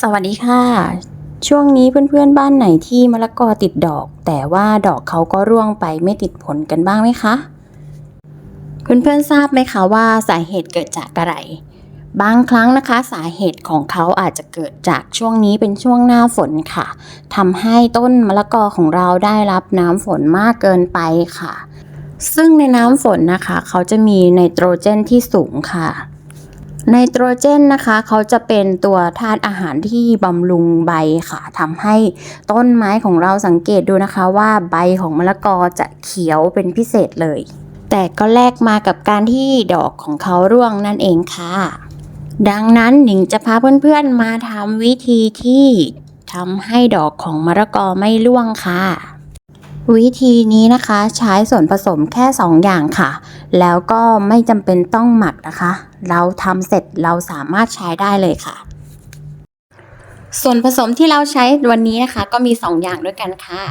สวัสดีค่ะ ช่วงนี้เพื่อนๆบ้านไหนที่มะละกอติดดอก แต่ว่าดอกเขาก็ร่วงไปไม่ติดผลกันบ้างไหมคะ เพื่อนๆทราบไหมคะว่าสาเหตุเกิดจากอะไร บางครั้งนะคะสาเหตุของเขาอาจจะเกิดจากช่วงนี้เป็นช่วงหน้าฝนค่ะทำให้ต้นมะละกอของเราได้รับน้ำฝนมากเกินไปค่ะ ซึ่งในน้ำฝนนะคะ เขาจะมีไนโตรเจนที่สูงค่ะ ไนโตรเจนนะคะเขาจะเป็นตัวธาตุอาหารที่บำรุงใบค่ะทำให้ต้นไม้ของเราสังเกตดูนะคะว่าใบของมะละกอจะเขียวเป็นพิเศษเลย แต่ก็แลกมากับการที่ดอกของเขาร่วงนั่นเองค่ะ ดังนั้นหนิงจะพาเพื่อนๆมาทำวิธีที่ทำให้ดอกของมะละกอไม่ร่วงค่ะ วิธีนี้นะคะใช้ส่วนผสมแค่ 2 อย่างค่ะ แล้วก็ไม่จำเป็นต้องหมักนะคะ เราทำเสร็จเราสามารถใช้ได้เลยค่ะ ส่วนผสมที่เราใช้วันนี้นะคะ ก็มี 2 อย่างด้วยกันค่ะ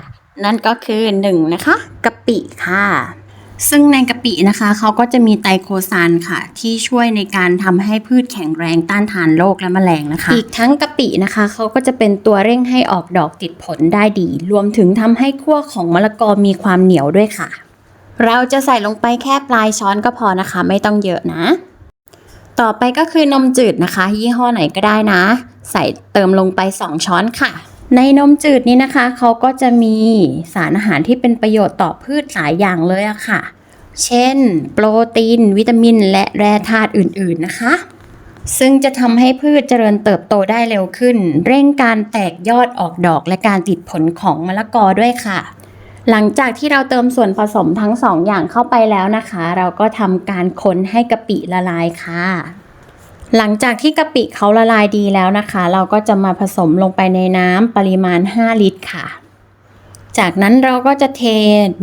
นั่นก็คือ1นะคะกะปิค่ะ ซึ่งในกะปินะคะเขาก็จะมีไตรโคซานค่ะ ที่ช่วยในการทำให้พืชแข็งแรงต้านทานโรคและแมลงนะคะ อีกทั้งกะปินะคะเขาก็จะเป็นตัวเร่งให้ออกดอกติดผลได้ดี รวมถึงทำให้ขั้วของมะละกอมีความเหนียวด้วยค่ะ เราจะใส่ลงไปแค่ปลายช้อนก็พอนะคะ ไม่ต้องเยอะนะ ต่อไปก็คือนมจืดนะคะ ยี่ห้อไหนก็ได้นะ ใส่เติมลงไป 2 ช้อนค่ะ ในนมจืดนี้นะคะเขาก็จะมีสารอาหารที่เป็นประโยชน์ต่อพืชหลายอย่างเลยอะค่ะ เช่น โปรตีน วิตามิน และแร่ธาตุอื่นๆนะคะ ซึ่งจะทำให้พืชเจริญเติบโตได้เร็วขึ้น เร่งการแตกยอดออกดอกและการติดผลของมะละกอด้วยค่ะ หลังจากที่เราเติมส่วนผสมทั้งสองอย่างเข้าไปแล้วนะคะ เราก็ทำการคนให้กะปิละลายค่ะ หลังจากที่กะปิเขาละลายดีแล้วนะคะ เราก็จะมาผสมลงไปในน้ำปริมาณ 5 ลิตรค่ะ จากนั้นเราก็จะเท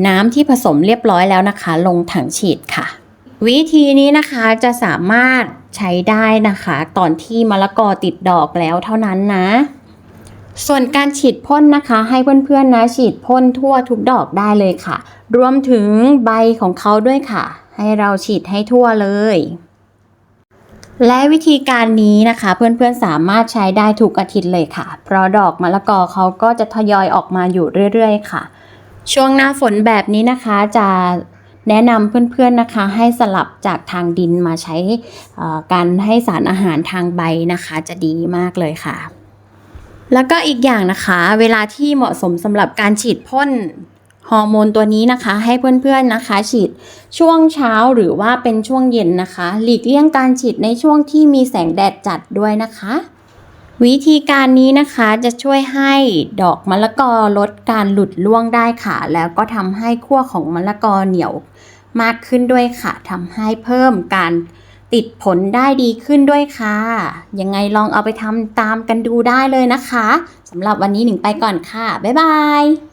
น้ำที่ผสมเรียบร้อยแล้วนะคะ ลงถังฉีดค่ะ วิธีนี้นะคะจะสามารถใช้ได้นะคะ ตอนที่มะละกอติดดอกแล้วเท่านั้นนะ ส่วนการฉีดพ่นนะคะ ให้เพื่อนๆนะฉีดพ่นทั่วทุกดอกได้เลยค่ะ รวมถึงใบของเขาด้วยค่ะ ให้เราฉีดให้ทั่วเลย และวิธีการนี้นะคะเพื่อนๆสามารถใช้ได้ทุกอาทิตย์เลยค่ะ เพราะดอกมะละกอเขาก็จะทยอยออกมาอยู่เรื่อยๆ ค่ะ ช่วงหน้าฝนแบบนี้นะคะจะแนะนำเพื่อนๆนะคะให้สลับจากทางดินมาใช้การให้สารอาหารทางใบนะคะจะดีมากเลยค่ะ แล้วก็อีกอย่างนะคะ เวลาที่เหมาะสมสำหรับการฉีดพ่น ฮอร์โมนตัวนี้นะคะ ให้เพื่อนๆนะคะ ฉีดช่วงเช้าหรือว่าเป็นช่วงเย็นนะคะ หลีกเลี่ยงการฉีดในช่วงที่มีแสงแดดจัดด้วยนะคะ วิธีการนี้นะคะจะช่วยให้ดอกมะละกอลดการหลุดร่วงได้ค่ะ แล้วก็ทำให้ขั้วของมะละกอเหนียวมากขึ้นด้วยค่ะทำให้เพิ่มการติดผลได้ดีขึ้นด้วยค่ะ ยังไงลองเอาไปทำตามกันดูได้เลยนะคะสำหรับวันนี้หนิงไปก่อนค่ะ บ๊ายบาย